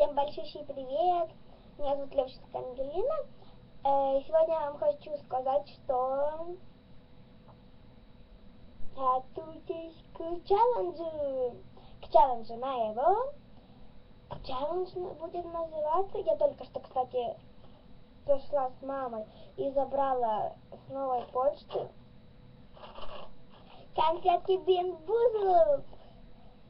Всем большущий привет! Меня зовут Левченко Ангелина. Э, сегодня я вам хочу сказать, что готовьтесь к челленджу. К челленджу моего. Челлендж будет называться, я только что, кстати, пришла с мамой и забрала с новой почты конфетки Бинбузл.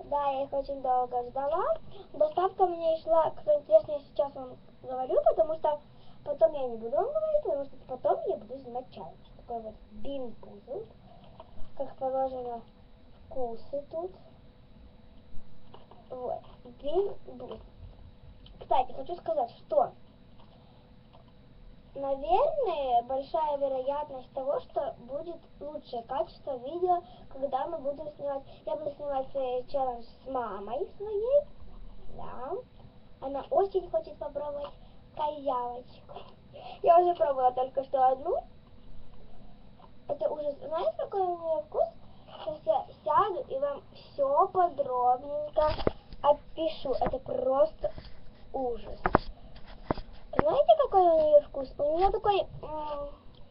Да, я их очень долго ждала. Доставка мне шла, кто интересно, я сейчас вам говорю, потому что потом я не буду вам говорить, потому что потом я буду снимать челлендж. Такой вот бинбузл. Как положено, вкусы тут. Вот, бинбузл. Кстати, хочу сказать, что наверное, большая вероятность того, что будет лучшее качество видео, когда мы будем снимать, я буду снимать челлендж с мамой своей, да, она очень хочет попробовать козявочку. Я уже пробовала только что одну, это ужас, знаете, какой у нее вкус? Сейчас я сяду и вам все подробненько опишу, это просто ужас. Знаете, какой у нее вкус? У нее такой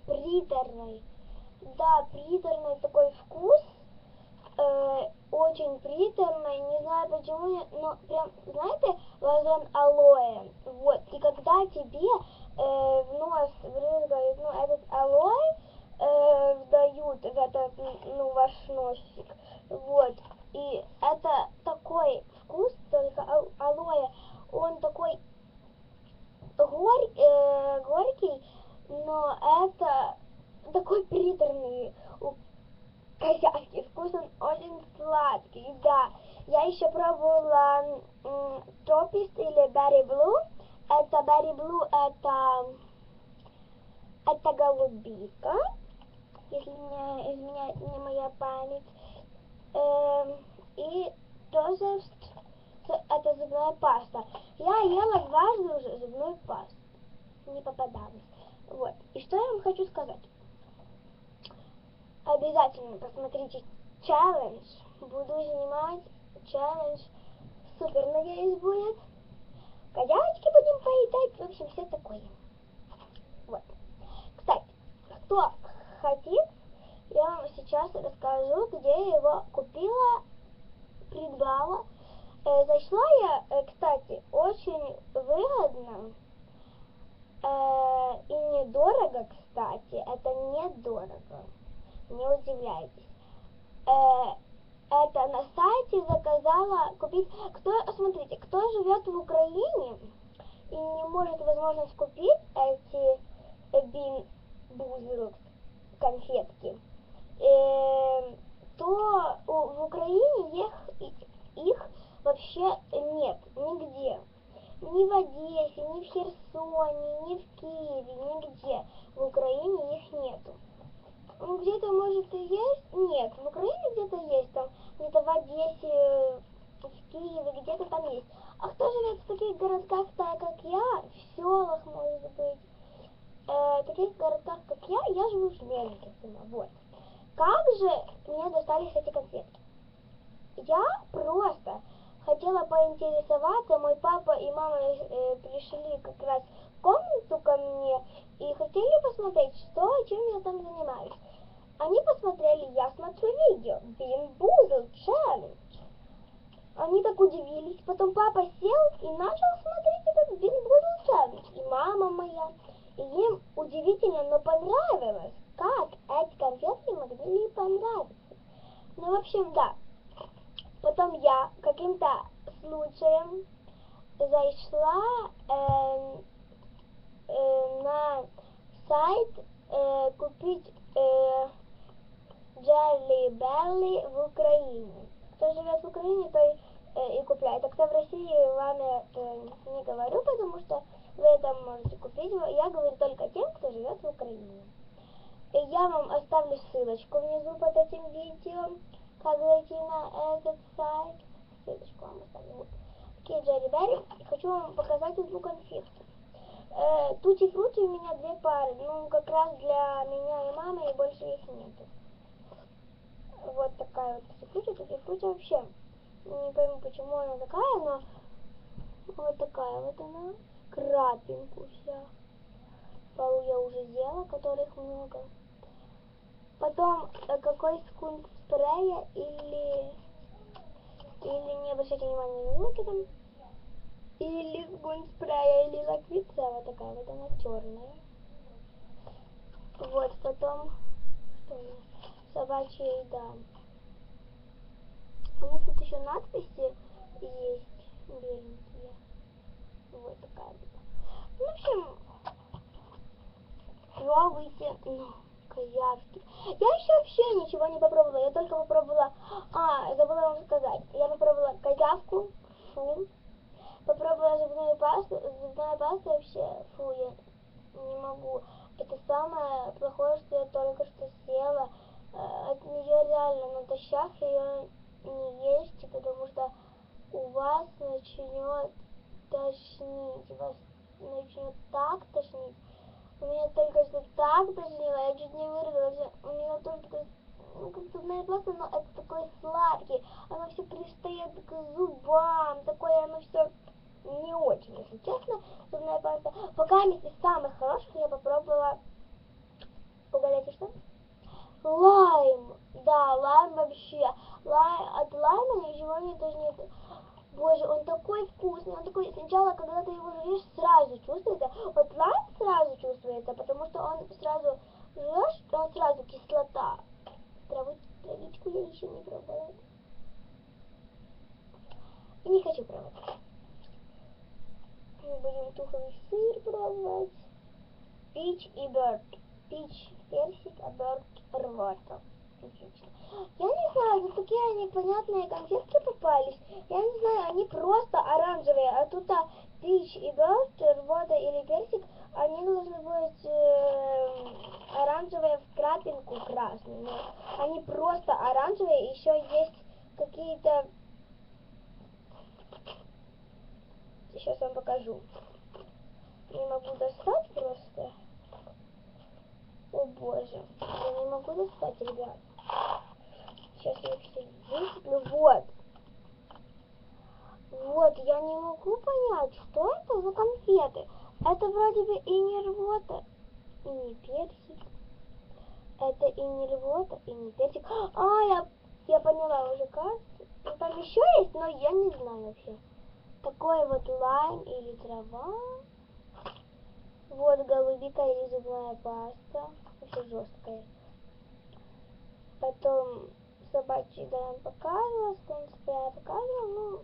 приторный. Да, приторный такой вкус. Э, очень приторный. Не знаю почему, но прям, знаете, вазон алоэ. Вот. И когда тебе э, в нос брызгают, ну, этот алоэ, э, вдают в этот, ну, ваш носик. Вот. И это такой вкус, только алоэ, он такой горь, э, горький, но это такой приторный козявки. Вкус он очень сладкий, да. Я еще пробовала тропист или Berry Blue. Это Berry Blue, это, это голубика, если не изменяет не моя память. Эм, и тоже зубная паста. Я ела дважды уже зубную пасту. Не попадалась. Вот. И что я вам хочу сказать? Обязательно посмотрите челлендж. Буду снимать челлендж. Супер, надеюсь, будет. Козявочки будем поедать. В общем, все такое. Вот. Кстати, кто хотит, я вам сейчас расскажу, где я его купила, придбала. Э, зашла я, э, кстати, очень выгодно э, и недорого, кстати. Это недорого. Не удивляйтесь. Э, это на сайте заказала купить. Кто, смотрите, кто живет в Украине и не может возможность купить эти бин бузеров конфетки, э, то в Украине их, их вообще нет нигде. Ни в Одессе, ни в Херсоне, ни в Киеве, нигде. В Украине их нету. Ну, где-то, может, и есть? Нет, в Украине где-то есть, там, где-то в Одессе, в Киеве, где-то там есть. А кто живет в таких городках, так как я, в селах, может быть, э, таких городках, как я, я живу в Жмельнике сама, вот. Как же мне достались эти конфетки? Я просто хотела поинтересоваться, мой папа и мама э, пришли как раз в комнату ко мне и хотели посмотреть, что, чем я там занимаюсь. Они посмотрели, я смотрю видео, Бимбузл Челлендж. Они так удивились, потом папа сел и начал смотреть этот Бимбузл Челлендж, и мама моя. И им удивительно, но понравилось, как эти конфетки могли понравиться. Ну, в общем, да, Потом я каким-то случаем зашла э, э, на сайт э, купить э, Jelly Belly в Украине. Кто живет в Украине, то э, и купляет. А кто в России, вам я э, не говорю, потому что вы это можете купить. Я говорю только тем, кто живет в Украине. И я вам оставлю ссылочку внизу под этим видео как зайти на этот сайт. Ссылочку вам оставлю. Такие Джерри Берри. Хочу вам показать одну конфетку. Э, Тути Фрути у меня две пары. Ну, как раз для меня и мамы, и больше их нету. Вот такая вот. Тути Фрути вообще. Не пойму, почему она такая, но Вот такая вот она. Крапинку вся. Пару я уже сделала, которых много. Потом э, какой скунс спрея или... Или не обращайте внимания на звуки там. Или скунс спрея, или лакрица. Вот такая вот она черная. Вот, потом... Что у нас? Собачья еда. У них тут еще надписи есть беленькие. Вот такая вот. Ну, в общем, пробуйте. Ну, козявки. Я еще вообще ничего не попробовала. Я только попробовала... А, забыла вам сказать. Я попробовала козявку. Фу. Попробовала зубную пасту. Зубная паста вообще... Фу, я не могу. Это самое плохое, что я только что съела. Э, от нее реально натощак ее не есть, потому что у вас начнет тошнить, вас начнет так тошнить. У меня только что так тошнило, я чуть не вырвалась. У меня тоже такой, ну, как зубная паста, но это такой сладкий. Оно все пристает к зубам, такое оно все не очень, если честно, зубная паста. Пока из самых хороших я попробовала, угадайте что? Лайм, лайм вообще. Лайм, от лайма ничего не тошнит. Боже, он такой вкусный, он такой, сначала, когда ты его жуешь, сразу чувствуется. Вот лайм сразу чувствуется, потому что он сразу жуешь, он сразу кислота. Траву, травичку я еще не пробовала. И не хочу пробовать. Мы будем тухлый сыр пробовать. Пич и бёрд. Пич персик, а бёрд рвота. Я не знаю, тут такие непонятные конфетки попались. Я не знаю, они просто оранжевые, а тут а, пич и бёрд, рвота или персик, они должны быть э, оранжевые в крапинку красные. Они просто оранжевые, еще есть какие-то... Сейчас вам покажу. Не могу достать просто. О боже, я не могу достать, ребят. Сейчас я их все высыплю. Вот. Вот, я не могу понять, что это за конфеты. Это вроде бы и не рвота, и не персик. Это и не рвота, и не персик. А, я, я поняла уже, кажется. Ну, там еще есть, но я не знаю вообще. Такой вот лайм или трава. Вот голубика или зубная паста. Вообще жесткая. Потом собачий да, я показывала, скунспе я показывала, ну,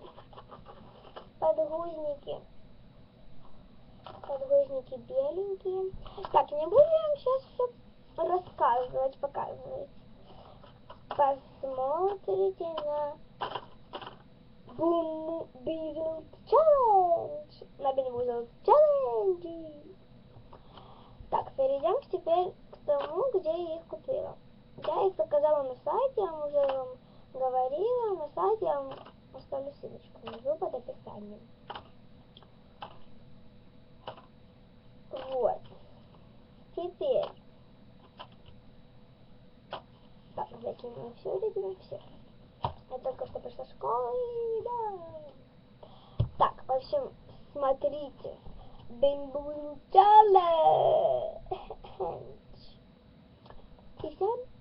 подгузники. Подгузники беленькие. Так, не буду вам сейчас все рассказывать, показывать. Посмотрите на Boom Beatles Challenge. На Beatles Challenge. Так, перейдем теперь к тому, где я их купила. Заказала на сайте, я уже вам говорила, на сайте я вам оставлю ссылочку внизу под описанием. Вот. Теперь. Так, закинем все, ребят, все. Я только что пришла в школу и да. Так, в общем, смотрите. Бимбул Челлендж. И всем Bye-bye.